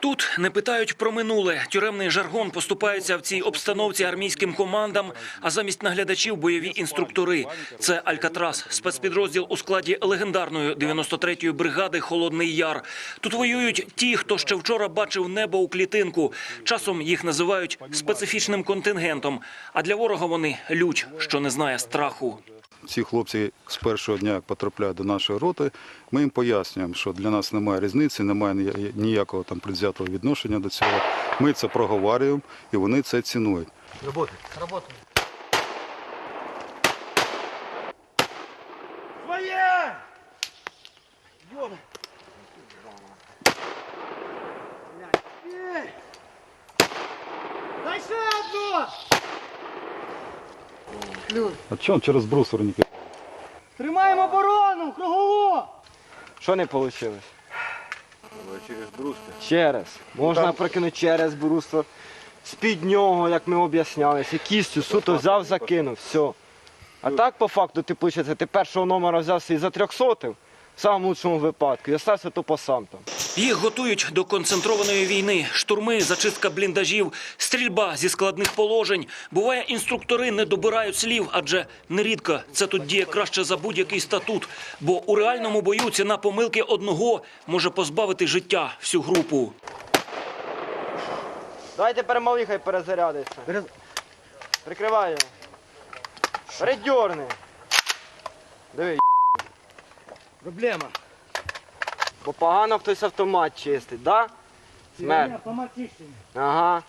Тут не питають про минуле. Тюремний жаргон поступається в цій обстановці армійським командам, а замість наглядачів бойові інструктори. Це Алькатрас, спецпідрозділ у складі легендарної 93-ї бригади Холодний Яр. Тут воюють ті, хто ще вчора бачив небо у клітинку. Часом їх називають специфічним контингентом. А для ворога вони лють, що не знає страху. Ці хлопці з першого дня, як потрапляють до нашої роти, ми їм пояснюємо, що для нас немає різниці, немає ніякого там предвзятого відношення до цього. Ми це проговорюємо і вони це цінують. Дай ще одну! А чому через брусор брусорники? Тримаємо оборону, кругову! Що не вийшло? Через брустер. Через. Можна прокинути через брустер. З-під нього, як ми об'яснялися, кістю суто взяв, закинув, все. А так, по факту, ти пишеться, ти першого номера взявся і за трьохсотив, в самому лучшому випадку, і остався тупо сам там. Їх готують до концентрованої війни, штурми, зачистка бліндажів, стрільба зі складних положень. Буває, інструктори не добирають слів, адже нерідко це тут діє краще за будь-який статут. Бо у реальному бою ціна помилки одного може позбавити життя всю групу. Давай тепер малий хай перезарядиться. Прикривай його. Передьорни. Диви, Проблема. бо погано хтось автомат чистить, да? Смерть. Поматічення. Ага.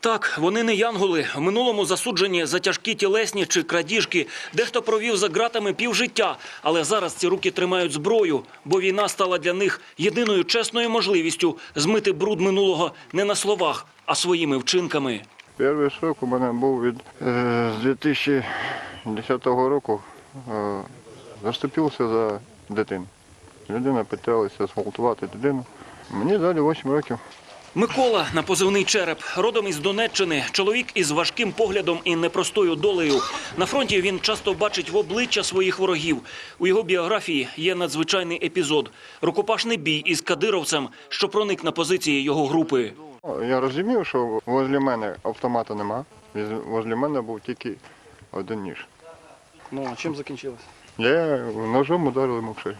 Так, вони не янголи. В минулому засуджені за тяжкі тілесні чи крадіжки. Дехто провів за ґратами півжиття, але зараз ці руки тримають зброю, бо війна стала для них єдиною чесною можливістю змити бруд минулого не на словах, а своїми вчинками. Перший шок у мене був від е, з 2010 року. Е, заступився за дитину. Людина питалася зґвалтувати дитину. Мені дали 8 років. Микола на позивний череп, родом із Донеччини. Чоловік із важким поглядом і непростою долею. На фронті він часто бачить в обличчя своїх ворогів. У його біографії є надзвичайний епізод рукопашний бій із кадировцем, що проник на позиції його групи. Я розумів, що возле мене автомата нема. Возле мене був тільки один ніж. Ну, а чим закінчилось? Я ножом ударив йому в.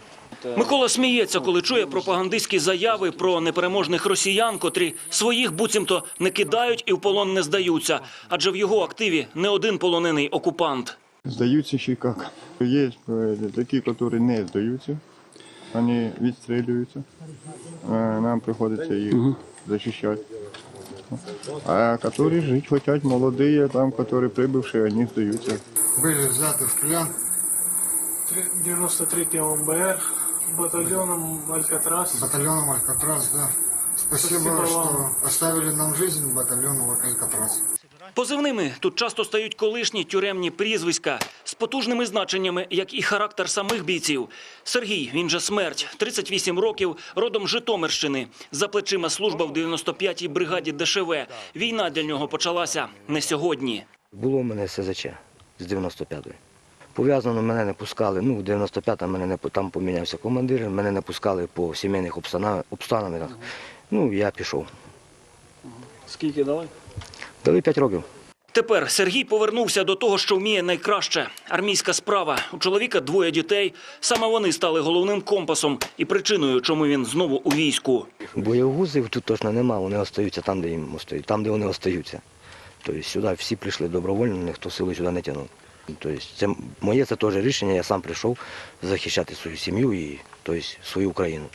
Микола сміється, коли чує пропагандистські заяви про непереможних росіян, котрі своїх буцімто не кидають і в полон не здаються. Адже в його активі не один полонений окупант. Здаються ще як. Є е, такі, які не здаються. Вони відстрілюються. Е, Нам приходиться їх захищати. А які жити хочуть, молоді, там, які прибувши, вони здаються. были взяты в плен 93-й ОМБР, батальоном Алькатрас. батальоном Алькатрас, да. Спасибо, Спасибо что вам. оставили нам жизнь батальону Алькатрас. Позивними тут часто стають колишні тюремні прізвиська з потужними значеннями, як і характер самих бійців. Сергій, він же смерть, 38 років, родом Житомирщини. За плечима служба в 95-й бригаді ДШВ. Війна для нього почалася не сьогодні. Було в мене СЗЧ з 95-ї. Пов'язано мене не пускали. Ну, в 95-му мене не, там помінявся командир, мене не пускали по сімейних обставинах. Ну, я пішов. Скільки дали? Дали 5 років. Тепер Сергій повернувся до того, що вміє найкраще армійська справа. У чоловіка двоє дітей. Саме вони стали головним компасом і причиною, чому він знову у війську. Боєвузів тут точно нема, вони остаються там, де їм остаються, там, де вони остаються. Тобто сюди всі прийшли добровольно, ніхто сили сюди не тягнув. Тобто це моє це теж рішення, я сам прийшов захищати свою сім'ю і тобто, свою Україну.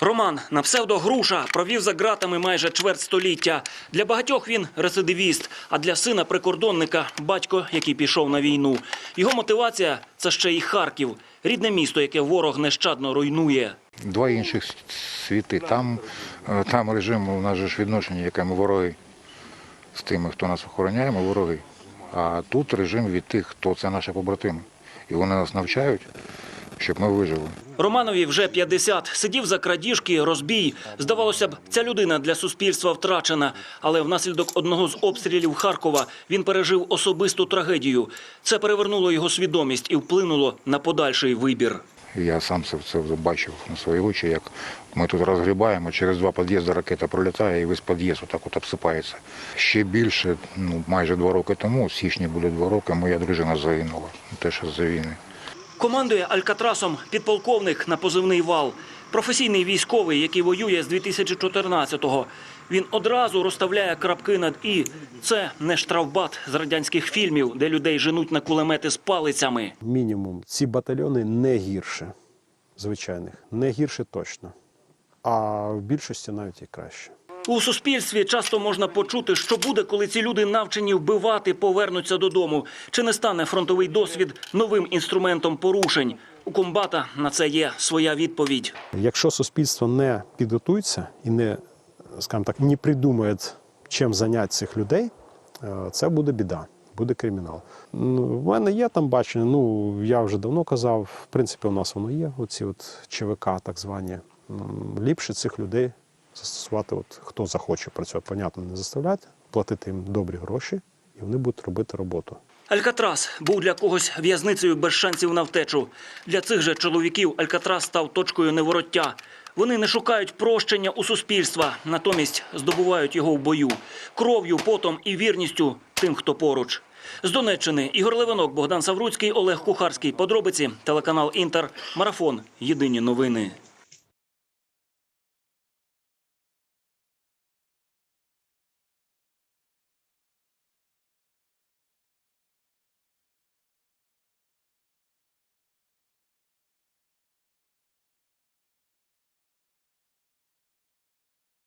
Роман на псевдо Груша провів за ґратами майже чверть століття. Для багатьох він рецидивіст, а для сина прикордонника батько, який пішов на війну. Його мотивація це ще й Харків, рідне місто, яке ворог нещадно руйнує. Два інших світи. Там, е, там режим, у нас же ж відношення, яке ми вороги з тими, хто нас охороняє, ми вороги. А тут режим від тих, хто це наші побратими. І вони нас навчають щоб ми вижили. Романові вже 50. Сидів за крадіжки, розбій. Здавалося б, ця людина для суспільства втрачена. Але внаслідок одного з обстрілів Харкова він пережив особисту трагедію. Це перевернуло його свідомість і вплинуло на подальший вибір. Я сам це, бачив на свої очі, як ми тут розгрібаємо, через два під'їзди ракета пролітає і весь під'їзд отак от обсипається. Ще більше, ну майже два роки тому, січні буде два роки, моя дружина загинула. Теж з-за війни. Командує Алькатрасом підполковник на позивний вал. Професійний військовий, який воює з 2014-го. Він одразу розставляє крапки над і. Це не штрафбат з радянських фільмів, де людей женуть на кулемети з палицями. мінімум ці батальйони не гірше звичайних, не гірше точно. А в більшості навіть і краще. У суспільстві часто можна почути, що буде, коли ці люди навчені вбивати, повернуться додому. Чи не стане фронтовий досвід новим інструментом порушень? У комбата на це є своя відповідь. Якщо суспільство не підготується і не, скажімо так, не придумає, чим зайняти цих людей, е, це буде біда, буде кримінал. Ну, в мене є там бачення, ну я вже давно казав, в принципі, у нас воно є, оці от ЧВК, так звані. Ліпше цих людей застосувати, от, хто захоче працювати, понятно, не заставляти, платити їм добрі гроші, і вони будуть робити роботу. Алькатрас був для когось в'язницею без шансів на втечу. Для цих же чоловіків Алькатрас став точкою невороття. Вони не шукають прощення у суспільства, натомість здобувають його в бою кров'ю, потом і вірністю тим, хто поруч. З Донеччини Ігор Левинок, Богдан Савруцький, Олег Кухарський. Подробиці телеканал Інтер. Марафон. Єдині новини.